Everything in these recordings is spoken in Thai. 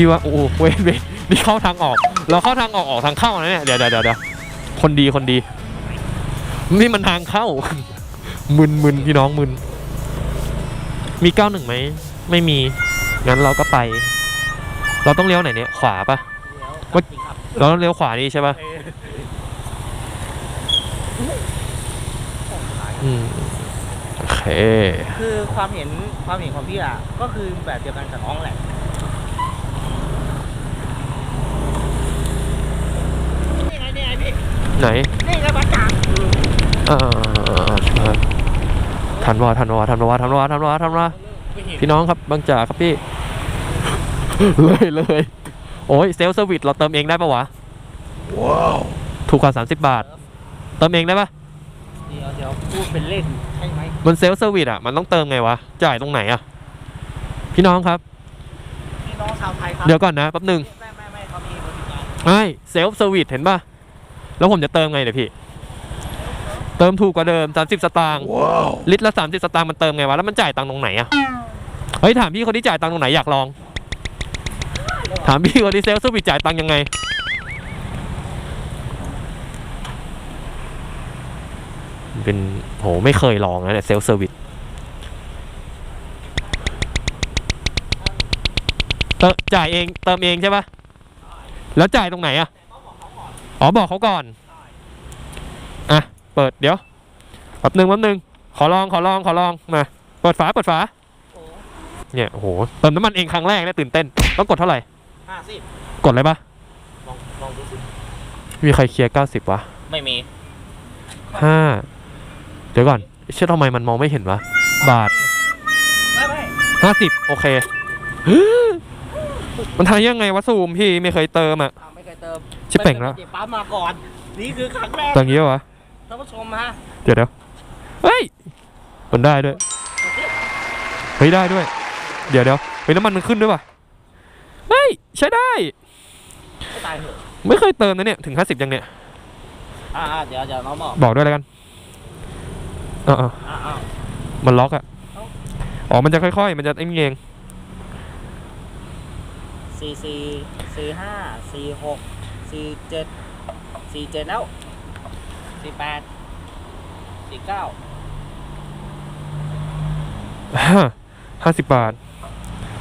พี่ว่าโอ้โหเวนเวนนี่เข้าทางออก เราเข้าทางออกออกทางเข้านะเนี่ยเดี๋ยวเดี๋ยวเดี๋ยวเดี๋ยวคนดีคนดี นี่มันทางเข้า มึนมึนพี่น้องมึน มีเก้าหนึ่งไหม ไม่มี งั้นเราก็ไป เราต้องเลี้ยวไหนเนี่ย ขวาปะว่าเราต้องเลี้ยวขวานี่ใช่ปะอืมโอเค คือความเห็นความเห็นของพี่อะ ก็คือแบบเดียวกันกับน้องแหละ นี่ไงนี่ไงพี่ ไหนนี่ไงบัตรจ่างอ่าทันวาทันวาทันวาทันวาทันวาทันวาพี่น้องครับบางจากครับพี่ เลยเลยโอ้ยเซลล์เซอร์วิสเราเติมเองได้ปะวะว้าวถูกกว่า 30 บาท เติมเองได้ปะเดี๋ยวเดี๋ยวพูดเป็นเลขใช่ไหมมันเซลล์เซอร์วิสอะมันต้องเติมไงวะ จ่ายตรงไหนอะ พี่น้องครับ พี่น้องชาวไทยครับ เดี๋ยวก่อนนะแป๊บหนึงไม่ไม่ไม่เขามีบริการไอ้เซลฟ์เซอร์วิสเห็นปะ แล้วผมจะเติมไงเดี๋ยวพี่ เติมถูกกว่าเดิม 30 สตางค์ลิตรละ 30 สตางค์มันเติมไงวะ แล้วมันจ่ายตังค์ตรงไหนอะเฮ้ยถามพี่คนที่จ่ายตังค์ตรงไหนอยากลอง ถามพี่คนที่เซลฟ์เซอร์วิสจ่ายตังค์ยังไง เป็นโหไม่เคยลองนะเนี่ยเซลฟ์เซอร์วิสเติมจ่ายเองเติมเองใช่ปะแล้วจ่ายตรงไหนอะ อ๋อบอกเขาก่อน อะ เปิดเดี๋ยวแป๊บหนึ่งแป๊บหนึ่งขอลองขอลองขอลองมาเปิดฝาเปิดฝาเนี่ยโอ้โหเติมน้ำมันเองครั้งแรกเนี่ยตื่นเต้นต้องกดเท่าไหร่ห้าสิบกดเลยปะลองลองดูสิมีใครเคลียร์90วะไม่มีห้าเดี๋ยวก่อนเชื่อทำไมมันมองไม่เห็นวะบาทไม่ไม่ห้าสิบโอเคมันทำยังไงวะซูมพี่ไม่เคยเติมอะอ้าวไม่เคยเติม ชิบเป่งแล้วไม่เคยปั๊มมาก่อน นี่คือครั้งแรกตอย่างนี้วะท่านผู้ชมฮะเดี๋ยวเดี๋ยวเฮ้ยมันได้ด้วยเฮ้ยได้ด้วย เดี๋ยวเดี๋ยวเฮ้ยน้ำมันมันขึ้นด้วยป่ะเฮ้ยใช้ได้ ไม่ตายเหอะไม่เคยเติมนะเนี่ยถึง50ยังเนี่ยอ่าอ่าเดี๋ยวเดี๋ยวน้องบอกบอกด้วยแล้วกันอ่าอ่าอ่า มันล็อกอะอ๋อมันจะค่อยๆ มันจะไอ้นี่เอง สี่สี่สี่ห้าสี่หก สี่เจ็ดสี่เจ็ดแล้วสี่แปดสี่เก้าห้าสิบบาท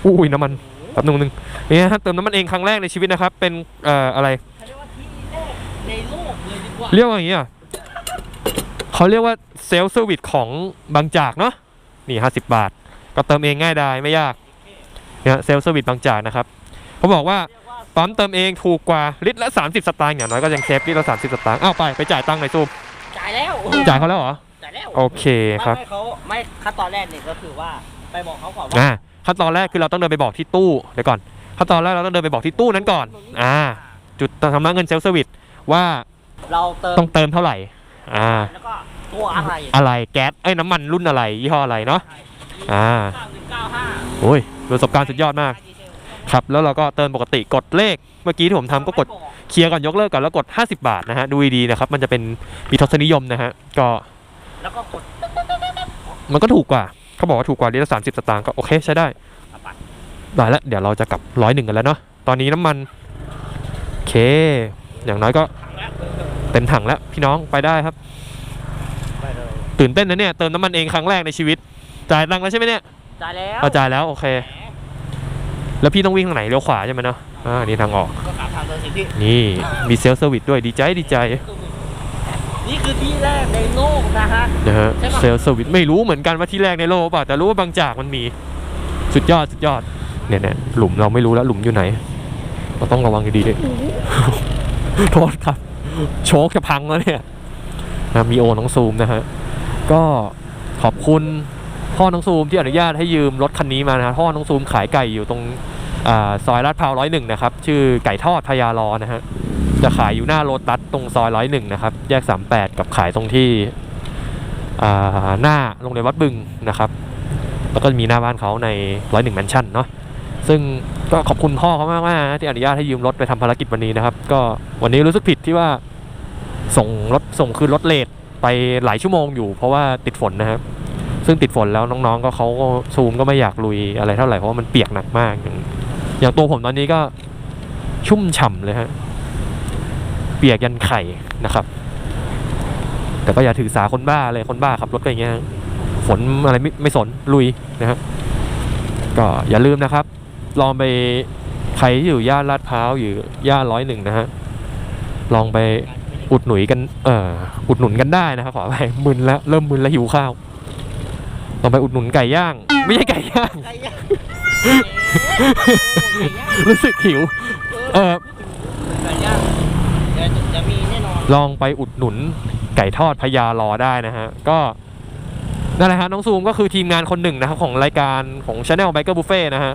อุ้ยน้ำมันแป๊บนึงนึงเนี่ยฮะเติมน้ำมันเองครั้งแรกในชีวิตนะครับ เป็นเอ่ออะไรเขาเรียกว่าที่แรกในโลกเลยดีกว่าเรียกว่าอย่างนี้อะเขาเรียกว่าเซลล์เซอร์วิสของบางจากเนาะนี่ห้าสิบบาท ก็เติมเองง่ายดายไม่ยากเนี่ยเซลล์เซอร์วิสบางจากนะครับเขาบอกว่าเรียกว่า ปั๊มเติมเองถูกกว่าลิตรละ 30 สตางค์อย่างน้อยก็ยังเซฟลิตรละ 30 สตางค์อ้าวไปไปจ่ายตังค์หน่อยซูมจ่ายแล้วจ่ายเขาแล้วเหรอจ่ายแล้วโอเคครับไม่ไม่เขาไม่ขั้นตอนแรกเนี่ยก็คือว่าไปบอกเขาก่อนว่าอ่าขั้นตอนแรกคือเราต้องเดินไปบอกที่ตู้เดี๋ยวก่อนขั้นตอนแรกเราต้องเดินไปบอกที่ตู้นั้นก่อนอ่าจุดชำระเงินเซลล์เซอร์วิสว่าเราเติมต้องเติมเท่าไหร่อ่าแล้วก็ตัวอะไรอะไรแก๊สเอ้ยน้ำมันรุ่นอะไรยี่ห้ออะไรเนาะอ่าเก้าหนึ่งเก้าห้าโอ้ยประสบการณ์สุดยอดมาก ครับแล้วเราก็เติมปกติกดเลขเมื่อกี้ที่ผมทำก็กดเคลียร์ก่อนยกเลิกก่อนแล้วกด 50 บาทนะฮะดูดีๆนะครับมันจะเป็นมีทศนิยมนะฮะก็แล้วก็กดมันก็ถูกกว่าเขาบอกว่าถูกกว่าลิตรละสามสิบสตางค์ก็โอเคใช้ได้เอาไปได้แล้วเดี๋ยวเราจะกลับร้อยหนึ่งกันแล้วเนาะตอนนี้น้ำมันโอเค อย่างน้อยก็เต็มถังแล้วพี่น้องไปได้ครับไปเลยตื่นเต้นนะเนี่ยเติมน้ำมันเองครั้งแรกในชีวิตจ่ายตังค์แล้วใช่ไหมเนี่ยจ่ายแล้วเอาจ่ายแล้วโอเค แล้วพี่ต้องวิ่งทางไหนเลี้ยวขวาใช่ไหมเนาะอ่านี่ทางออกก็กลับทางเดินสิพี่ นี่มีเซลล์เซอร์วิสด้วยดีใจดีใจนี่คือที่แรกในโลกนะฮะนะฮะใช่ปะ เซลล์เซอร์วิสไม่รู้เหมือนกันว่าที่แรกในโลกเปล่าแต่รู้ว่าบางจากมันมีสุดยอดสุดยอดเนี่ยเนี่ยหลุมเราไม่รู้แล้วหลุมอยู่ไหนเราต้องระวังดีๆด้วยโทษครับ โชคจะพังแล้วเนี่ยนะมีโอน้องซูมนะฮะก็ขอบคุณ พ่อน้องซูมที่อนุญาตให้ยืมรถคันนี้มานะพ่อน้องซูมขายไก่อยู่ตรงอซอยลาดพร้าวร้อยหนึ่งนะครับ ชื่อไก่ทอดพญารอนะฮะจะขายอยู่หน้าโรตัสตรงซอยร้อยหนึ่งนะครับ แยกสามแปดกับขายตรงที่หน้าโรงเรียนวัดบึงนะครับ แล้วก็มีหน้าบ้านเขาในร้อยหนึ่งแมนชั่นเนาะซึ่งก็ขอบคุณพ่อเขามากมากนะที่อนุญาตให้ยืมรถไปทำภารกิจวันนี้นะครับ ก็วันนี้รู้สึกผิดที่ว่าส่งรถส่งคืนรถเลทไปหลายชั่วโมงอยู่เพราะว่าติดฝนนะครับ ซึ่งติดฝนแล้วน้องๆ ก็เขาก็ซูมก็ไม่อยากลุยอะไรเท่าไหร่เพราะว่ามันเปียกหนักมาก อย่างตัวผมตอนนี้ก็ชุ่มฉ่ำเลยฮะ เปียกยันไข่นะครับ แต่ก็อย่าถือสาคนบ้าเลยคนบ้าขับรถก็อย่างเงี้ยฝนอะไรไม่ไม่สนลุยนะฮะก็อย่าลืมนะครับ ลองไปใครที่อยู่ย่านลาดพร้าวอยู่ย่านร้อยหนึ่งนะฮะลองไปอุดหนุนกัน เอ่อ อุดหนุนกันได้นะครับขอไปมึนแล้ว เริ่มมึนแล้วหิวข้าว ลองไปอุดหนุนไก่ย่าง ไม่ใช่ไก่ย่าง ไก่ย่างเอ๊ะไก่ย่างรู้สึกหิว เออไก่ย่างเดี๋ยวจะมีแน่นอน ลองไปอุดหนุนไก่ทอดพญารอได้นะฮะ ก็นั่นแหละฮะน้องซูมก็คือทีมงานคนหนึ่งนะครับของรายการของ Channel Biker Buffet นะฮะ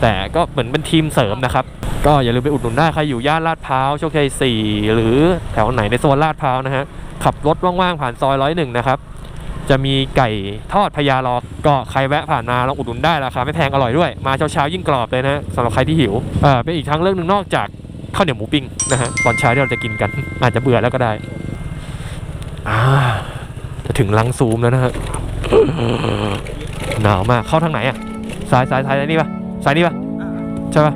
แต่ก็เหมือนเป็นทีมเสริมนะครับ ก็อย่าลืมไปอุดหนุนได้ใครอยู่ย่านลาดพร้าวโชคชัย4หรือแถวไหนในโซนลาดพร้าวนะฮะขับรถว่างๆผ่านซอยร้อยหนึ่งนะครับ จะมีไก่ทอดพญารอก็ใครแวะผ่านมาลองอุดหนุนได้ราคาไม่แพงอร่อยด้วย มาเช้าๆยิ่งกรอบเลยนะสำหรับใครที่หิวเอ่อเป็นอีกทางเลือกหนึ่งนอกจากข้าวเหนียวหมูปิ้งนะฮะตอนเช้าที่เราจะกินกัน อาจจะเบื่อแล้วก็ได้อ่าจะถึงลังซูมแล้วนะฮะหนาวมากเข้าทางไหนอะซ้ายซ้ายซ้ายนี่ปะซ้ายนี่ปะใช่ปะ